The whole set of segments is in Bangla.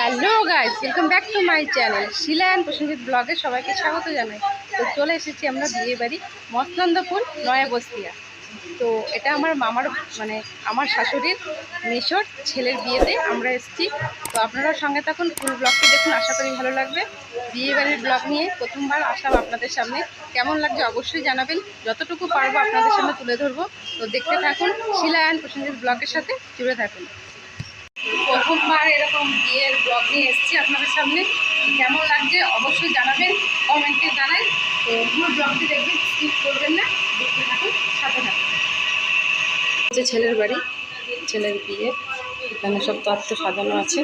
Hello guys welcome back to my channel Sheela and Prosenjit ব্লগে সবাইকে স্বাগত জানাই। তো চলে এসেছি আমরা বিয়ে বাড়ি মসনন্দপুর নয়া বস্তিয়া তো এটা আমার মামার মানে আমার শাশুড়ির মেশোর ছেলের বিয়েতে আমরা এসেছি। তো আপনারা সঙ্গে থাকুন ফুল ব্লগটি দেখুন, আশা করি ভালো লাগবে। বিয়ে বাড়ির ব্লগ নিয়ে প্রথমবার আসলাম আপনাদের সামনে। কেমন লাগছে অবশ্যই জানাবেন। যতটুকু পারব আপনাদের সামনে তুলে ধরবো। তো দেখতে থাকুন শিলা অ্যান্ড প্রসেনজিৎ ব্লগের সাথে জুড়ে থাকুন। প্রথমবার এরকম বিয়ের ব্লগ নিয়ে এসেছি আপনাদের সামনে। কেমন লাগছে অবশ্যই জানাবেন, কমেন্টে জানাই তো পুরো ব্লগটি দেখবেন স্কিপ করবেন না, দেখতে থাকুন, সাথে থাকুন। যে ছেলের বাড়ি, ছেলের বিয়ে, এখানে সব তো তত্ত্ব সাজানো আছে।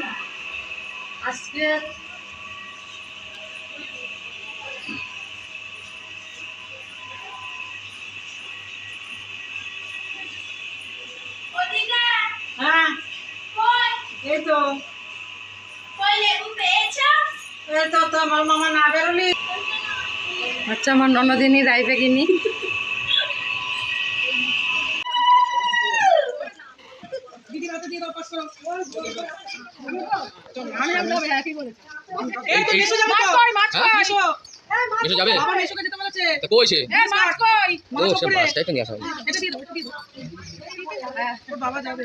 আজকে এই তো। এই তো তোমার মামা না বেরোলি। আচ্ছা আমার ননদিনী রায় বেগিনী যাবে কই সে? হ্যাঁ তোর বাবা যাবে।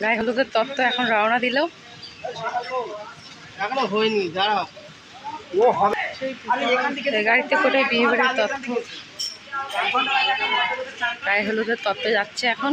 গায়ে হলুদের তত্ত্ব এখন রওনা দিল। এখনও হয়নি দাঁড়াও ও হবে। এই গাড়িতে করে বিয়ে বাড়ির তত্ত্ব। গায়ে হলুদের তত্ত্বে যাচ্ছে এখন।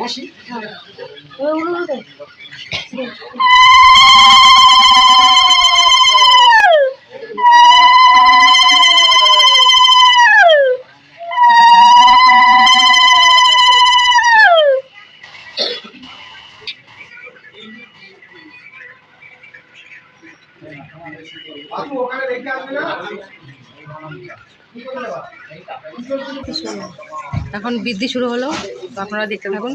বসি। আপনি ওখানে রেখে আসবে না? এখন বৃদ্ধি শুরু হলো তো আপনারা দেখতে থাকুন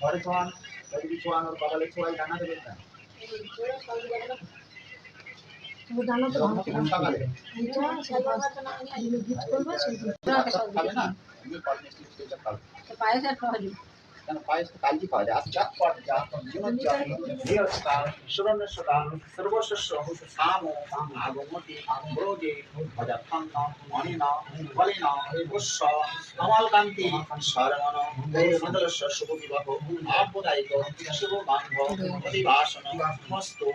ঘরে ছোঁয়ান যদি ওর কপালে ছোঁয়াই জানা দেবেন না সকালে খাবে না এমনি ফল মিষ্টি মিষ্টি এসব খাবে কেন পায়েস তো কালকে পাওয়া যায়। আজ চাপ পট যা জীবনচারী ধীরস্কার সুরণ্যস্বকার সর্বশস্য সাম আগমতি ব্রোজে ভজত্তন্ন অনিনা বলিনা পুষ্য অমলকান্তি শরমণ মদলস্য শুভ বিবাহ আপদায়িক শুভ বান্ধব অধিবাসন মস্তু।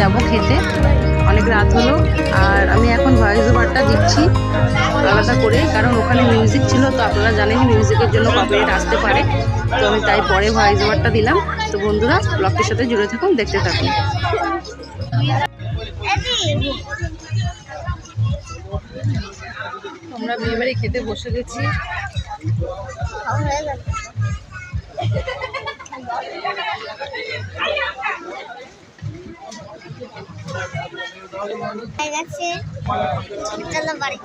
যাব খেতে। অনেক রাত হলো, আর আমি এখন ভয়েস ওভারটা দিচ্ছি আলাদা করে, কারণ ওখানে মিউজিক ছিল, তো আপনারা জানেন মিউজিকের জন্য কপিরাইট আসতে পারে। তো আমি তাই পরে ভয়েস ওভারটা দিলাম। তো বন্ধুরা ব্লগটির সাথে জুড়ে থাকুন, দেখতে থাকুন। আমরা বিয়ে বাড়ি খেতে বসে গেছি। হয়ে বাড়ি।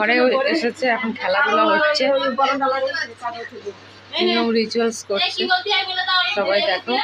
ঘরে এসেছে এখন খেলাধুলা হচ্ছে। নিয়ম রিচুয়ালস করছে। সবাই দেখো।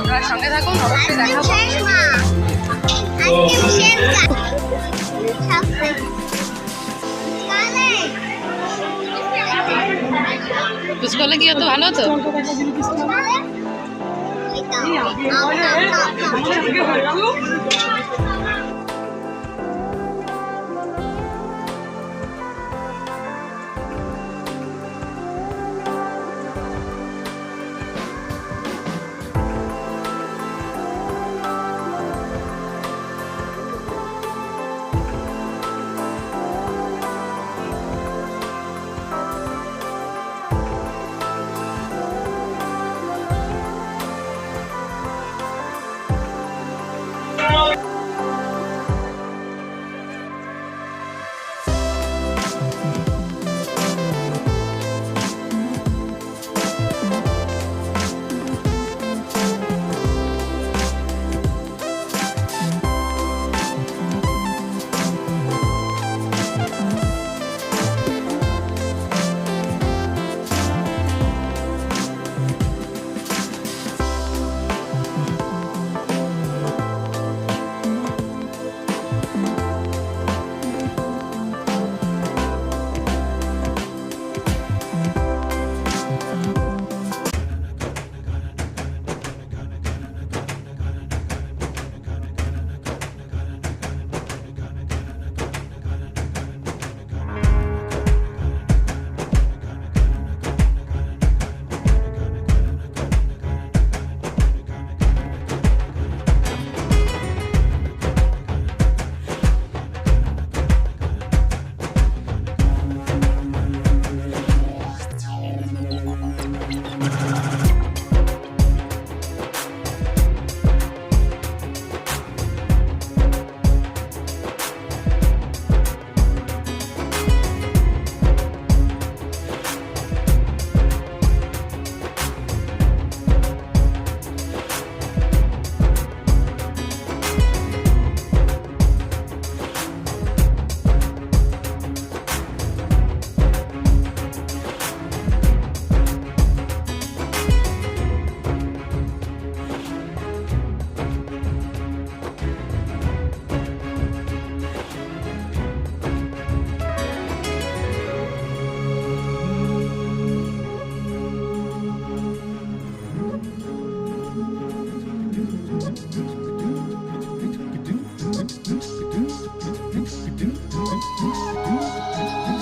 আপনারা সঙ্গে থাকুন অবশ্যই দেখাবো। কালে পুষ্কলে কি হতো ভালো হতো?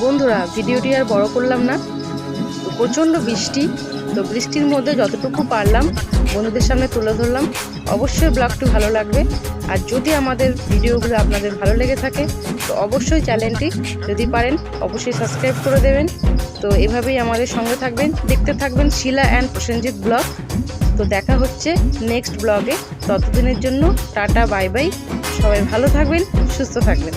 বন্ধুরা, ভিডিওটি আর বড় করলাম না। তো প্রচণ্ড বৃষ্টি, তো বৃষ্টির মধ্যে যতটুকু পারলাম, বন্ধুদের সামনে তুলে ধরলাম। অবশ্যই ব্লগটি ভালো লাগবে। আর যদি আমাদের ভিডিওগুলো আপনাদের ভালো লেগে থাকে, তো অবশ্যই চ্যানেলটি যদি পারেন, অবশ্যই সাবস্ক্রাইব করে দেবেন। তো এভাবেই আমাদের সঙ্গে থাকবেন। দেখতে থাকবেন শিলা অ্যান্ড প্রসেনজিৎ ব্লগ। তো দেখা হচ্ছে নেক্সট ব্লগে। ততদিনের জন্য টাটা, বাই বাই। সবাই ভালো থাকবেন, সুস্থ থাকবেন।